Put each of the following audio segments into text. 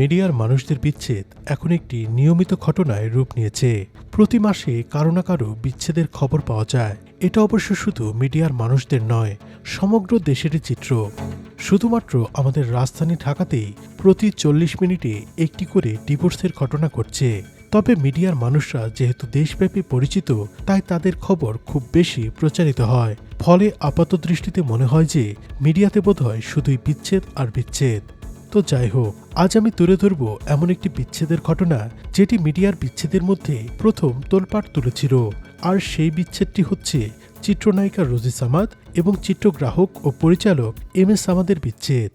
মিডিয়ার মানুষদের বিচ্ছেদ এখন একটি নিয়মিত ঘটনায় রূপ নিয়েছে। প্রতি মাসে কারও না কারও বিচ্ছেদের খবর পাওয়া যায়। এটা অবশ্য শুধু মিডিয়ার মানুষদের নয়, সমগ্র দেশেরই চিত্র। শুধুমাত্র আমাদের রাজধানী ঢাকাতেই প্রতি চল্লিশ মিনিটে একটি করে ডিভোর্সের ঘটনা ঘটছে। তবে মিডিয়ার মানুষরা যেহেতু দেশব্যাপী পরিচিত, তাই তাদের খবর খুব বেশি প্রচারিত হয়। ফলে আপাত দৃষ্টিতে মনে হয় যে মিডিয়াতে বোধহয় শুধুই বিচ্ছেদ আর বিচ্ছেদ। তো যাই হোক আজ আমি তুলে ধরব এমন একটি বিচ্ছেদের ঘটনা যেটি মিডিয়ার বিচ্ছেদের মধ্যে প্রথম তোলপাট তুলেছিল। আর সেই বিচ্ছেদটি হচ্ছে চিত্রনায়িকা রোজি সামাদ এবং চিত্রগ্রাহক ও পরিচালক এম এস সামাদের বিচ্ছেদ।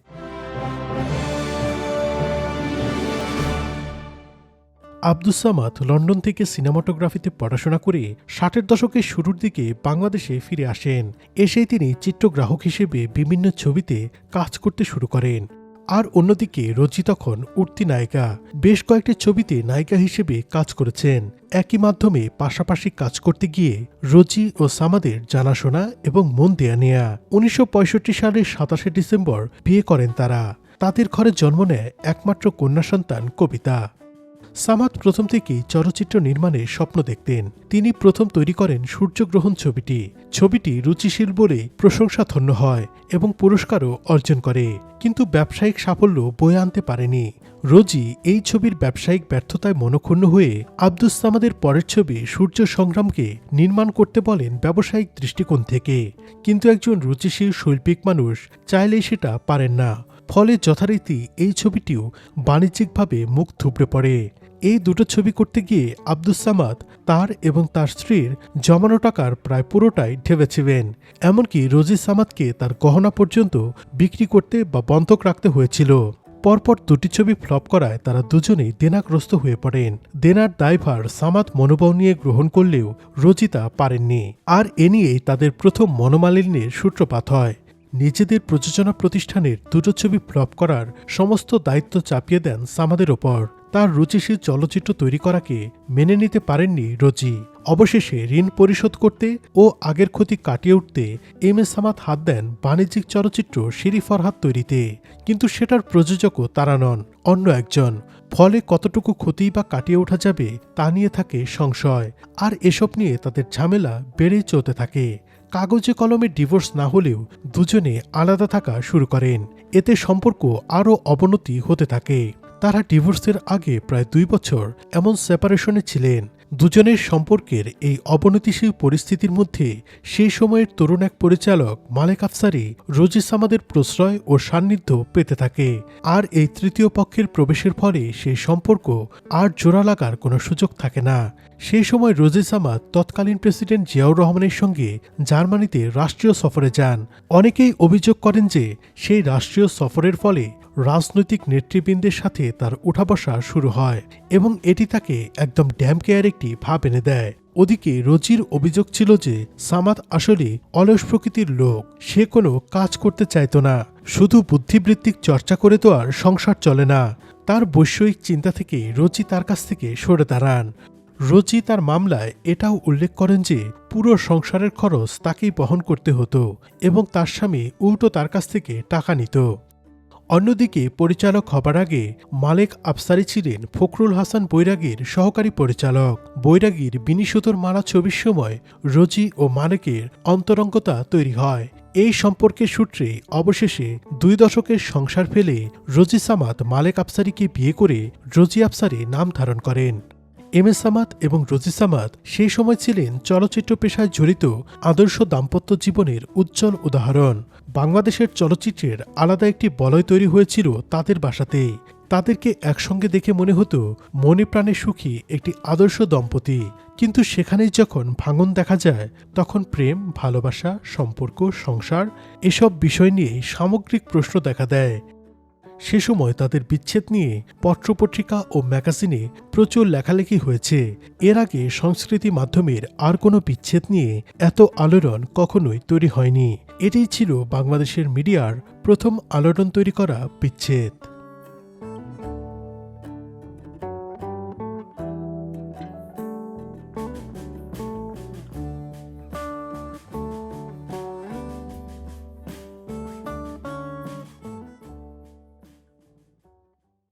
আব্দুস সামাদ লন্ডন থেকে সিনেমাটোগ্রাফিতে পড়াশোনা করে ষাটের দশকের শুরুর দিকে বাংলাদেশে ফিরে আসেন। এসেই তিনি চিত্রগ্রাহক হিসেবে বিভিন্ন ছবিতে কাজ করতে শুরু করেন। আর অন্যদিকে রোজি তখন উঠতি নায়িকা। বেশ কয়েকটি ছবিতে নায়িকা হিসেবে কাজ করেছেন। একই মাধ্যমে পাশাপাশি কাজ করতে গিয়ে রোজি ও সামাদের জানাশোনা এবং মন দেয়া নেয়া। উনিশশো পঁয়ষট্টি সালের সাতাশে ডিসেম্বর বিয়ে করেন তারা। তাদের ঘরে জন্ম নেয় একমাত্র কন্যা সন্তান কবিতা। সামাদ প্রথম থেকেই চলচ্চিত্র নির্মাণের স্বপ্ন দেখতেন। তিনি প্রথম তৈরি করেন সূর্যগ্রহণ ছবিটি। ছবিটি রুচিশীল বলে প্রশংসাধন্য হয়। এবং পুরস্কারও অর্জন করে। কিন্তু ব্যবসায়িক সাফল্য বয়ে আনতে পারেনি। রোজি এই ছবির ব্যবসায়িক ব্যর্থতায় মনক্ষুণ্ণ হয়ে আব্দুস সামাদের পরের ছবি সূর্য সংগ্রামকে নির্মাণ করতে বলেন ব্যবসায়িক দৃষ্টিকোণ থেকে। কিন্তু একজন রুচিশীল শৈল্পিক মানুষ চাইলেই সেটা পারেন না। ফলে যথারীতি এই ছবিটিও বাণিজ্যিকভাবে মুখ থুবড়ে পড়ে। এই দুটো ছবি করতে গিয়ে আব্দুস সামাদ তার এবং তার স্ত্রীর জমানো টাকার প্রায় পুরোটাই ঢেবেছিলেন। এমনকি রোজি সামাদকে তার গহনা পর্যন্ত বিক্রি করতে বা বন্ধক রাখতে হয়েছিল। পরপর দুটি ছবি ফ্লপ করায় তারা দুজনেই দেনাগ্রস্ত হয়ে পড়েন। দেনার দায়ভার সামাদ মনোবল নিয়ে গ্রহণ করলেও রোজিতা পারেননি। আর এ নিয়েই তাদের প্রথম মনোমালিন্যের সূত্রপাত হয়। নিজেদের প্রযোজনা প্রতিষ্ঠানের দুটো ছবি ফ্লপ করার সমস্ত দায়িত্ব চাপিয়ে দেন সামাদের ওপর। তার রুচিশীল চলচ্চিত্র তৈরি করাকে মেনে নিতে পারেননি রোজি। অবশেষে ঋণ পরিশোধ করতে ও আগের ক্ষতি কাটিয়ে উঠতে এম এস সামাদ হাত দেন বাণিজ্যিক চলচ্চিত্র শিরি ফরহাদ তৈরিতে। কিন্তু সেটার প্রযোজকও তারা নন, অন্য একজন। ফলে কতটুকু ক্ষতি বা কাটিয়ে ওঠা যাবে তা নিয়ে থাকে সংশয়। আর এসব নিয়ে তাদের ঝামেলা বেড়েই চলতে থাকে। কাগজে কলমে ডিভোর্স না হলেও দুজনে আলাদা থাকা শুরু করেন। এতে সম্পর্ক আরও অবনতি হতে থাকে। তারা ডিভোর্সের আগে প্রায় দুই বছর এমন সেপারেশনে ছিলেন, দুজনের সম্পর্কের এই অবনতিশীল পরিস্থিতির মধ্যে সেই সময়ের তরুণ এক পরিচালক মালেক আফসারি রোজি সামাদের প্রশ্রয় ও সান্নিধ্য পেতে থাকে। আর এই তৃতীয় পক্ষের প্রবেশের ফলে সেই সম্পর্ক আর জোড়া লাগার কোনো সুযোগ থাকে না। সেই সময় রোজি সামাদ তৎকালীন প্রেসিডেন্ট জিয়াউর রহমানের সঙ্গে জার্মানিতে রাষ্ট্রীয় সফরে যান। অনেকেই অভিযোগ করেন যে সেই রাষ্ট্রীয় সফরের ফলে রাজনৈতিক নেতৃবৃন্দের সাথে তার উঠা বসা শুরু হয় এবং এটি তাকে একদম ড্যাম কেয়ার একটি ভাব এনে দেয়। ওদিকে রোজির অভিযোগ ছিল যে সামাদ আসলে অলস প্রকৃতির লোক, সে কোনো কাজ করতে চাইতো না। শুধু বুদ্ধিবৃত্তিক চর্চা করে তো আর সংসার চলে না। তার বৈষয়িক চিন্তা থেকে রোজি তার কাছ থেকে সরে দাঁড়ান। রোজি তার মামলায় এটাও উল্লেখ করেন যে পুরো সংসারের খরচ তাকেই বহন করতে হতো এবং তার স্বামী উল্টো তার কাছ থেকে টাকা নিত। অন্যদিকে পরিচালক হবার আগে মালেক আফসারি ছিলেন ফখরুল হাসান বৈরাগীর সহকারী পরিচালক। বৈরাগীর বিনিসুতোর মারা ছবির সময় রোজি ও মালেকের অন্তরঙ্গতা তৈরি হয়। এই সম্পর্কের সূত্রে অবশেষে দুই দশকের সংসার ফেলে রোজি সামাদ মালেক আফসারিকে বিয়ে করে রোজি আফসারি নাম ধারণ করেন। এম এস সামাদ এবং রোজি সামাদ সেই সময় ছিলেন চলচ্চিত্র পেশায় জড়িত আদর্শ দাম্পত্য জীবনের উজ্জ্বল উদাহরণ। বাংলাদেশের চলচ্চিত্রের আলাদা একটি বলয় তৈরি হয়েছিল তাদের বাসাতেই তাদেরকে একসঙ্গে দেখে মনে হতো, মনে প্রাণে সুখী একটি আদর্শ দম্পতি। কিন্তু সেখানেই যখন ভাঙন দেখা যায়, তখন প্রেম, ভালোবাসা, সম্পর্ক, সংসার, এসব বিষয় নিয়ে সামগ্রিক প্রশ্ন দেখা দেয়। সে সময় তাদের বিচ্ছেদ নিয়ে পত্রপত্রিকা ও ম্যাগাজিনে প্রচুর লেখালেখি হয়েছে। এর আগে সংস্কৃতি মাধ্যমের আর কোনো বিচ্ছেদ নিয়ে এত আলোড়ন কখনোই তৈরি হয়নি। এটাই ছিল বাংলাদেশের মিডিয়ার প্রথম আলোড়ন তৈরি করা বিচ্ছেদ।